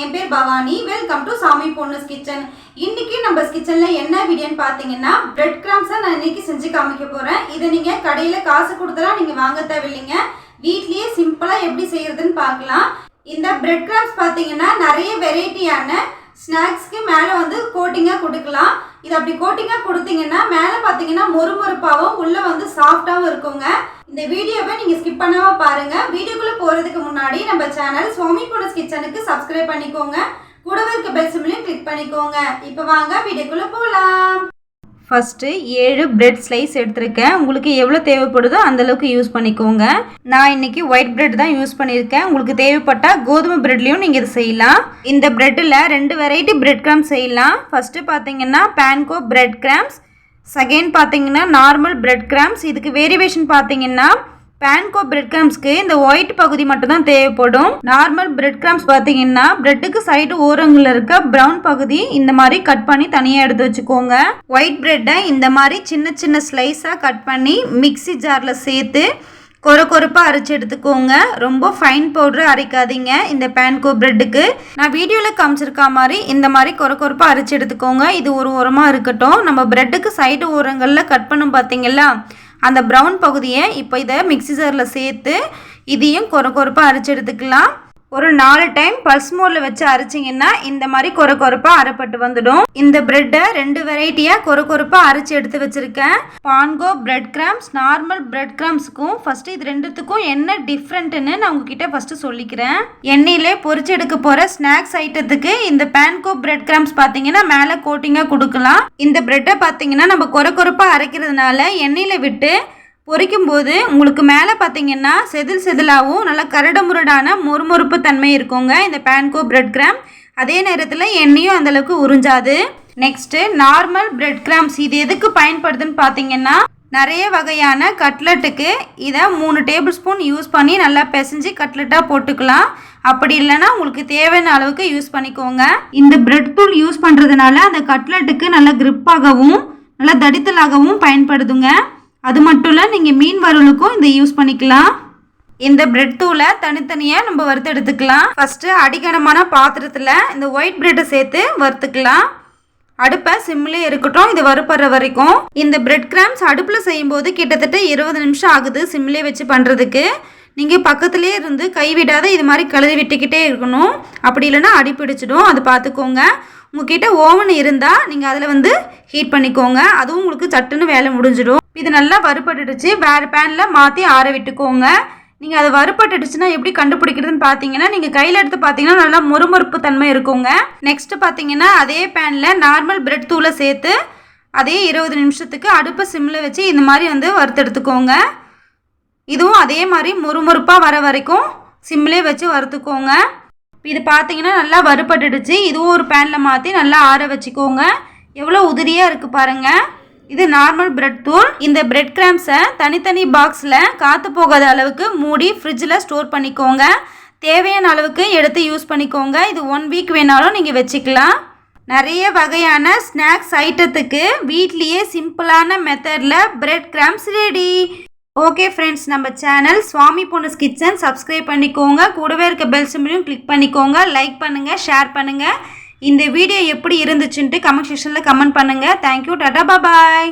என் பேர் Bhavani. Welcome to சாமி பொண்ணுஸ் kitchen. இன்னைக்கு நம்ம கிச்சன்ல என்ன வீடியோன்னு பாத்தீங்கன்னா பிரெட் கிராம்ஸை நான் இன்னைக்கு செஞ்சு காமிக்க போறேன். இதை நீங்க கடையில காசு கொடுத்தலாம் நீங்க வாங்க தேவையில்லைங்க. வீட்லயே சிம்பிளா எப்படி செய்யறதுன்னு பார்க்கலாம் இந்த பிரெட் கிராம்ஸ் பாத்தீங்கன்னா நிறைய வெரைட்டியான ஸ்நாக்ஸ்க்கு மேலே வந்து கோட்டிங்காக கொடுக்கலாம். இது அப்படி கோட்டிங்காக கொடுத்தீங்கன்னா மேலே பார்த்தீங்கன்னா மொறுமொறுப்பாகவும் உள்ளே வந்து சாஃப்டாகவும் இருக்குங்க. இந்த வீடியோவை நீங்கள் ஸ்கிப் பண்ணாமல் பாருங்கள் வீடியோக்குள்ளே போகிறதுக்கு முன்னாடி நம்ம சேனல் சுவாமி பொண்ணஸ் கிச்சனுக்கு சப்ஸ்கிரைப் பண்ணிக்கோங்க. கூடவே இருக்க பெல் சிம்லையும் கிளிக் பண்ணிக்கோங்க. இப்போ வாங்க வீடியோக்குள்ளே போகலாம் ஃபஸ்ட்டு ஏழு பிரெட் ஸ்லைஸ் எடுத்திருக்கேன். உங்களுக்கு எவ்வளோ தேவைப்படுதோ அந்தளவுக்கு யூஸ் பண்ணிக்கோங்க. நான் இன்னைக்கு ஒயிட் பிரெட் தான் யூஸ் பண்ணியிருக்கேன். உங்களுக்கு தேவைப்பட்டால் கோதுமை பிரெட்லேயும் நீங்கள் இது செய்யலாம். இந்த பிரெட்டில் ரெண்டு வெரைட்டி பிரெட் கிராம்ஸ் செய்யலாம். ஃபஸ்ட்டு பார்த்தீங்கன்னா பேன்கோ பிரெட் கிராம்ஸ் செகண்ட் பார்த்தீங்கன்னா நார்மல் பிரெட் கிராம்ஸ் இதுக்கு வேரியேஷன் பார்த்தீங்கன்னா பேன்கோ பிரெட் கிராம்ஸ்க்கு இந்த ஒயிட் பகுதி மட்டும் தான் தேவைப்படும். நார்மல் பிரெட் கிராம்ஸ் பார்த்தீங்கன்னா பிரெட்டுக்கு சைடு ஓரங்களில் இருக்க ப்ரௌன் பகுதி இந்த மாதிரி கட் பண்ணி தனியாக எடுத்து வச்சுக்கோங்க. ஒயிட் பிரெட்டை இந்த மாதிரி சின்ன சின்ன ஸ்லைஸாக கட் பண்ணி மிக்ஸி ஜாரில் சேர்த்து கொர கொரப்பாக அரைச்சி எடுத்துக்கோங்க. ரொம்ப ஃபைன் பவுட்ரு அரைக்காதீங்க இந்த பேன்கோ பிரெட்டுக்கு நான் வீடியோவில் காமிச்சிருக்கா மாதிரி இந்த மாதிரி கொர கொரப்பாக அரைச்சி எடுத்துக்கோங்க. இது ஒரு உரமாக இருக்கட்டும். நம்ம பிரெட்டுக்கு சைடு ஓரங்களில் கட் பண்ணும் பார்த்தீங்களா? அந்த ப்ரௌன் பகுதியை இப்போ இதை மிக்ஸி ஜாரில் சேர்த்து இதையும் கொர கொரப்பாக அரைச்சி எடுத்துக்கலாம். ஒரு நாலு டைம் பல்ஸ் மோடில் வச்சு அரைச்சிங்கன்னா இந்த மாதிரி கொர கொரப்பாக அரைப்பட்டு வந்துடும். இந்த பிரெட்டை ரெண்டு வெரைட்டியாக கொர கொரப்பாக அரைச்சி எடுத்து வச்சுருக்கேன். Panko bread crumbs normal bread கிராம்ஸுக்கும் first இது ரெண்டுத்துக்கும் என்ன டிஃப்ரெண்ட்டுன்னு நான் உங்ககிட்ட ஃபஸ்ட்டு சொல்லிக்கிறேன். எண்ணெயிலே பொறிச்சு எடுக்க போகிற ஸ்நாக்ஸ் ஐட்டத்துக்கு இந்த பேன்கோ பிரெட் கிராம்ஸ் பார்த்தீங்கன்னா மேலே கோட்டிங்காக கொடுக்கலாம். இந்த பிரெட்டை பார்த்தீங்கன்னா நம்ம கொர கொரப்பாக அரைக்கிறதுனால எண்ணெயில் விட்டு பொரிக்கும் போது உங்களுக்கு மேலே பார்த்தீங்கன்னா செதில் செதிலாகவும் நல்லா கரடு முரடான மொறுமொறுப்பு தன்மை இருக்குங்க. இந்த பேன்கோ பிரெட் கிராம் அதே நேரத்தில் எண்ணெயும் அந்தளவுக்கு உறிஞ்சாது. நெக்ஸ்ட்டு நார்மல் பிரெட் கிராம்ஸ் இது எதுக்கு பயன்படுதுன்னு பார்த்தீங்கன்னா நிறைய வகையான கட்லெட்டுக்கு இதை மூணு டேபிள் ஸ்பூன் யூஸ் பண்ணி நல்லா பிசைஞ்சு கட்லெட்டாக போட்டுக்கலாம். அப்படி இல்லைன்னா உங்களுக்கு தேவையான அளவுக்கு யூஸ் பண்ணிக்கோங்க. இந்த பிரெட் தூள் யூஸ் பண்ணுறதுனால அந்த கட்லெட்டுக்கு நல்லா கிரிப்பாகவும் நல்லா தடித்தலாகவும் பயன்படுதுங்க. அது மட்டும் இல்லை நீங்கள் மீன் வறுவலுக்கும் இதை யூஸ் பண்ணிக்கலாம். இந்த பிரெட் தூளை தனித்தனியாக நம்ம வறுத்து எடுத்துக்கலாம். ஃபஸ்ட்டு அடிக்கனமான பாத்திரத்தில் இந்த ஒயிட் பிரெட்டை சேர்த்து வறுத்துக்கலாம். அடுப்பை சிம்மிலே இருக்கட்டும் இது வறுப்படுற வரைக்கும். இந்த பிரெட் கிராம்ஸ் அடுப்பில் செய்யும்போது கிட்டத்தட்ட இருபது நிமிஷம் ஆகுது சிம்மிலே வச்சு பண்ணுறதுக்கு நீங்கள் பக்கத்துலேயே இருந்து கைவிடாத இது மாதிரி கழுவி விட்டுக்கிட்டே இருக்கணும். அப்படி இல்லைன்னா அடி பிடிச்சிடும் அது பார்த்துக்கோங்க. உங்ககிட்ட ஓவன் இருந்தால் நீங்கள் அதில் வந்து ஹீட் பண்ணிக்கோங்க. அதுவும் உங்களுக்கு சட்டுன்னு வேலை முடிஞ்சிடும். இது நல்லா வறுபட்டுடுச்சு. வேறு பேனில் மாற்றி ஆற விட்டுக்கோங்க. நீங்கள் அது வறுபட்டுடுச்சுன்னா எப்படி கண்டுபிடிக்கிறதுன்னு பார்த்தீங்கன்னா நீங்கள் கையில் எடுத்து பார்த்தீங்கன்னா நல்லா முறுமுறுப்பு தன்மை இருக்குங்க. நெக்ஸ்ட்டு பார்த்தீங்கன்னா அதே பேனில் நார்மல் பிரெட் தூளை சேர்த்து அதே இருபது நிமிஷத்துக்கு அடுப்பை சிம்மில் வச்சு இந்த மாதிரி வந்து வறுத்தெடுத்துக்கோங்க. இதுவும் அதே மாதிரி முறுமுறுப்பாக வர வரைக்கும் சிம்மிலே வச்சு வறுத்துக்கோங்க. இது பார்த்தீங்கன்னா நல்லா வறுபட்டுடுச்சு. இதுவும் ஒரு பேனில் மாற்றி நல்லா ஆற வச்சுக்கோங்க. எவ்வளோ உதிரியாக இருக்குது பாருங்கள் இது நார்மல் பிரெட் தூள். இந்த பிரெட் கிராம்ஸை தனித்தனி பாக்ஸில் காற்று போகாத அளவுக்கு மூடி ஃப்ரிட்ஜில் ஸ்டோர் பண்ணிக்கோங்க. தேவையான அளவுக்கு எடுத்து யூஸ் பண்ணிக்கோங்க. இது ஒன் வீக் வேணாலும் நீங்கள் வச்சுக்கலாம். நிறைய வகையான ஸ்நாக்ஸ் ஐட்டத்துக்கு வீட்லேயே சிம்பிளான மெத்தடில் bread crumbs ready okay friends நம்ம channel Swami Ponnus kitchen subscribe பண்ணிக்கோங்க. கூடவே இருக்க பெல் சிம்பிளையும் கிளிக் பண்ணிக்கோங்க. லைக் பண்ணுங்கள் ஷேர் பண்ணுங்கள் இந்த வீடியோ எப்படி இருந்துச்சுன்ட்டு கமெண்ட் செக்ஷனில் கமெண்ட் பண்ணுங்கள் தேங்க்யூ டாடா பாய்